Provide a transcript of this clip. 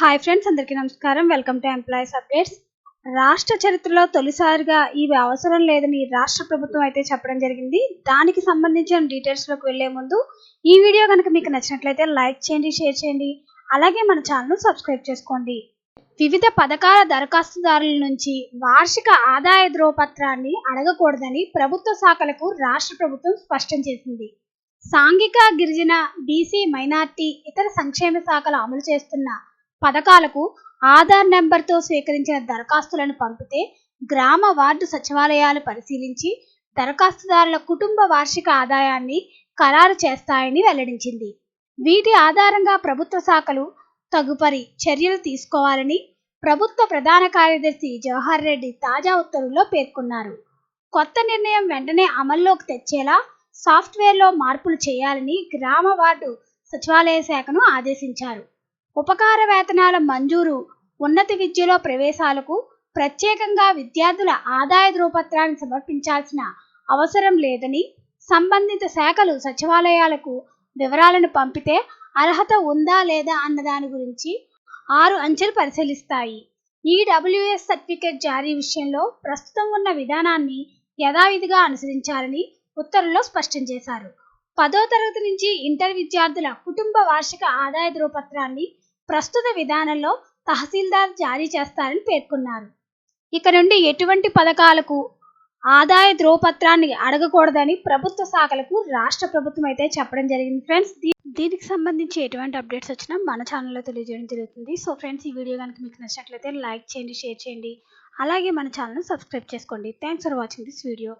Hi friends అందరికీ నమస్కారం. Welcome to employees updates రాష్ట్ర చరిత్రలో తొలిసారిగా ఇవి అవసరం లేదని రాష్ట్ర ప్రభుత్వం అయితే చెప్పడం జరిగింది. దానికి సంబంధించిన డీటెయిల్స్లోకి వెళ్ళే ముందు ఈ వీడియో కనుక మీకు నచ్చినట్లయితే లైక్ చేయండి షేర్ చేయండి. అలాగే మన ఛానల్ను సబ్స్క్రైబ్ చేసుకోండి. వివిధ పథకాల దరఖాస్తుదారుల నుంచి వార్షిక ఆదాయ ధ్రువపత్రాన్ని అడగకూడదని ప్రభుత్వ శాఖలకు రాష్ట్ర ప్రభుత్వం స్పష్టం చేసింది. సాంఘిక గిరిజన బీసీ మైనార్టీ ఇతర సంక్షేమ శాఖలు అమలు చేస్తున్న పథకాలకు ఆధార్ నెంబర్తో స్వీకరించిన దరఖాస్తులను పంపితే గ్రామ వార్డు సచివాలయాలు పరిశీలించి దరఖాస్తుదారుల కుటుంబ వార్షిక ఆదాయాన్ని ఖరారు చేస్తాయని వెల్లడించింది. వీటి ఆధారంగా ప్రభుత్వ శాఖలు తదుపరి చర్యలు తీసుకోవాలని ప్రభుత్వ ప్రధాన కార్యదర్శి జవహర్ రెడ్డి తాజా ఉత్తర్వుల్లో పేర్కొన్నారు. కొత్త నిర్ణయం వెంటనే అమల్లోకి తెచ్చేలా సాఫ్ట్వేర్లో మార్పులు చేయాలని గ్రామ వార్డు సచివాలయ శాఖను ఆదేశించారు. ఉపకార వేతనాల మంజూరు ఉన్నత విద్యలో ప్రవేశాలకు ప్రత్యేకంగా విద్యార్థుల ఆదాయ ధృవపత్రాన్ని సమర్పించాల్సిన అవసరం లేదని సంబంధిత శాఖలు సచివాలయాలకు వివరాలను పంపితే అర్హత ఉందా లేదా అన్న దాని గురించి ఆరు అంచెలు పరిశీలిస్తాయి. ఈ డబ్ల్యూఎస్ సర్టిఫికేట్ జారీ విషయంలో ప్రస్తుతం ఉన్న విధానాన్ని యథావిధిగా అనుసరించాలని ఉత్తర్వుల్లో స్పష్టం చేశారు. పదో తరగతి నుంచి ఇంటర్ విద్యార్థుల కుటుంబ వార్షిక ఆదాయ ధృవపత్రాన్ని ప్రస్తుత విధానంలో తహసీల్దార్ జారీ చేస్తారని పేర్కొన్నారు. ఇక నుండి ఎటువంటి పథకాలకు ఆదాయ ధ్రువపత్రాన్ని అడగకూడదని ప్రభుత్వ శాఖలకు రాష్ట్ర ప్రభుత్వం అయితే చెప్పడం జరిగింది ఫ్రెండ్స్. దీనికి సంబంధించి ఎటువంటి అప్డేట్స్ వచ్చినా మన ఛానల్లో తెలియజేయడం జరుగుతుంది. సో ఫ్రెండ్స్ ఈ వీడియో కనుక మీకు నచ్చినట్లయితే లైక్ చేయండి షేర్ చేయండి. అలాగే మన ఛానల్ను సబ్స్క్రైబ్ చేసుకోండి. Thanks for watching this video